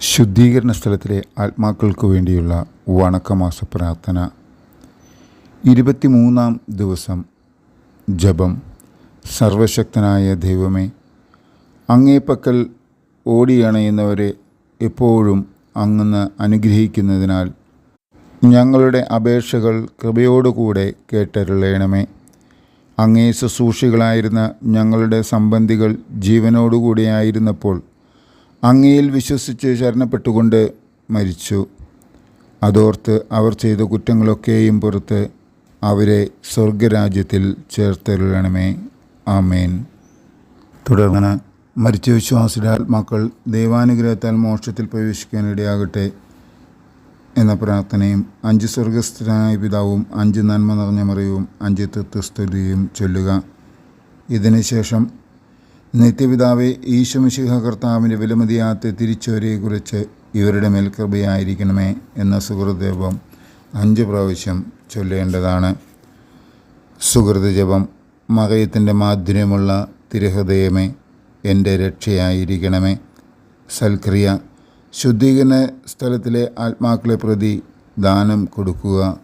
ശുദ്ധീകരണ സ്ഥലത്തിലെ ആത്മാക്കൾക്ക് വേണ്ടിയുള്ള വണക്കമാസ പ്രാർത്ഥന. ഇരുപത്തിമൂന്നാം ദിവസം ജപം. സർവശക്തനായ ദൈവമേ അങ്ങേപ്പക്കൽ ഓടിയണയുന്നവരെ എപ്പോഴും അങ്ങ് അനുഗ്രഹിക്കുന്നതിനാൽ ഞങ്ങളുടെ അപേക്ഷകൾ കൃപയോടുകൂടെ കേട്ടരുളയണമേ അങ്ങേ ശുശ്രൂഷികളായിരുന്ന ഞങ്ങളുടെ സംബന്ധികൾ ജീവനോടുകൂടിയായിരുന്നപ്പോൾ അങ്ങയിൽ വിശ്വസിച്ച് ശരണപ്പെട്ടുകൊണ്ട് മരിച്ചു. അതോർത്ത് അവർ ചെയ്ത കുറ്റങ്ങളൊക്കെയും പുറത്ത് അവരെ സ്വർഗരാജ്യത്തിൽ ചേർത്തരുളണമേ ആമേൻ. തുടർന്ന് മരിച്ച വിശ്വാസിയുടെ ആത്മാക്കൾ ദൈവാനുഗ്രഹത്താൽ മോക്ഷത്തിൽ പ്രവേശിക്കാനിടയാകട്ടെ എന്ന പ്രാർത്ഥനയും അഞ്ച് സ്വർഗസ്ഥനായ പിതാവും അഞ്ച് നന്മ നിറഞ്ഞ മറിയവും അഞ്ച് തത്വസ്തുതിയും ചൊല്ലുക. ഇതിനുശേഷം നിത്യപിതാവെ ഈശോമിശിഹ കർത്താവിന്റെ വിലമതിയാത്ത തിരിച്ചുവരെയെക്കുറിച്ച് ഇവരുടെ മേൽ കൃപയായിരിക്കണമേ എന്ന സുഹൃദേവം അഞ്ച് പ്രാവശ്യം ചൊല്ലേണ്ടതാണ്. സുഹൃതജപം മകയത്തിന്റെ മാധുര്യമുള്ള തിരുഹൃദയമേ എന്റെ രക്ഷയായിരിക്കണമേ. സൽക്രിയ ശുദ്ധീകരണ സ്ഥലത്തിലെ ആത്മാക്കളെ പ്രതി ദാനം കൊടുക്കുക.